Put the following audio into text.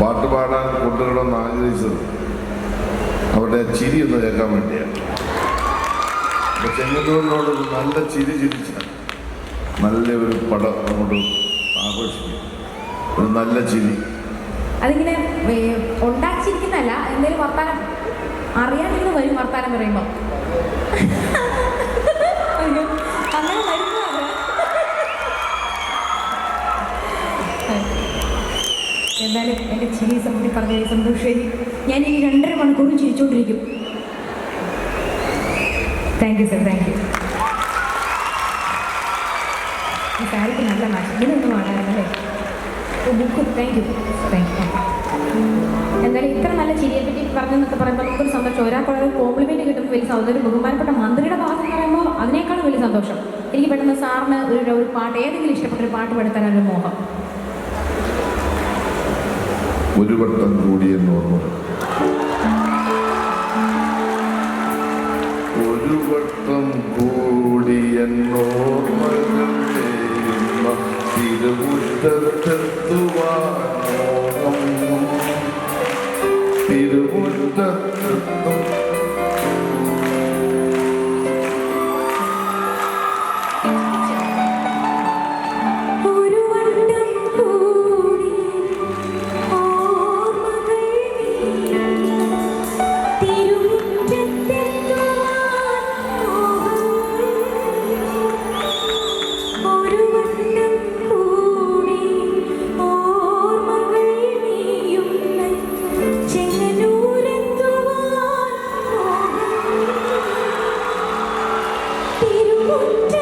പാട്ട് പാടാൻ കൊണ്ടുവരണമെന്ന് ആഗ്രഹിച്ചത്. അവരുടെ ചിരി ഒന്ന് കേൾക്കാൻ വേണ്ടിയാണ്. ചെങ്ങന്നൂരിനോട് നല്ല ചിരി ചിരിച്ച നല്ല ഒരു പടം അങ്ങോട്ട് ആഘോഷിക്കും. ഒരു നല്ല ചിരി. അതിങ്ങനെ ഉണ്ടാക്കിയിരിക്കുന്നല്ല എന്തെങ്കിലും വർത്താനം അറിയാണ്ടിരുന്ന് വരും വർത്താനം പറയുമ്പോൾ എന്തായാലും എന്റെ ചിരി സമ്മതി പറഞ്ഞ സന്തോഷമായി ഞാൻ ഈ രണ്ടര മണിക്കൂറും ചിരിച്ചുകൊണ്ടിരിക്കും thank you sir thank you ഈ സാരിക്ക് നല്ല മാറ്റം ഇതിനൊന്നും വേണമായിരുന്നല്ലേ book thank you thank you എന്തായാലും ഇത്ര നല്ല ചിരിയെ പറ്റി പറഞ്ഞെന്നൊക്കെ പറയുമ്പോൾ നമുക്കൊരു സന്തോഷം. ഒരാൾക്കുള്ള കോംപ്ലിമെന്റ് കിട്ടുമ്പോൾ വലിയ സൗന്ദര്യം ബഹുമാനപ്പെട്ട മന്ത്രിയുടെ ഭാഗത്ത് എന്ന് പറയുമ്പോൾ അതിനേക്കാളും വലിയ സന്തോഷം. എനിക്ക് പെട്ടെന്ന് സാറിന് ഒരു ഒരു പാട്ട് ഏതെങ്കിലും ഇഷ്ടപ്പെട്ട ഒരു പാട്ട് പെടുത്താനൊരു മോഹം. ഒരു വട്ടം കൂടി എന്ന് ഓർമ്മ ഒരു വട്ടം കൂടിയെന്നോർമ്മകൾ തേടുന്ന തിരുമുറ്റത്തെത്തുവാനോളം തിരുമുറ്റത്തെത്തും you.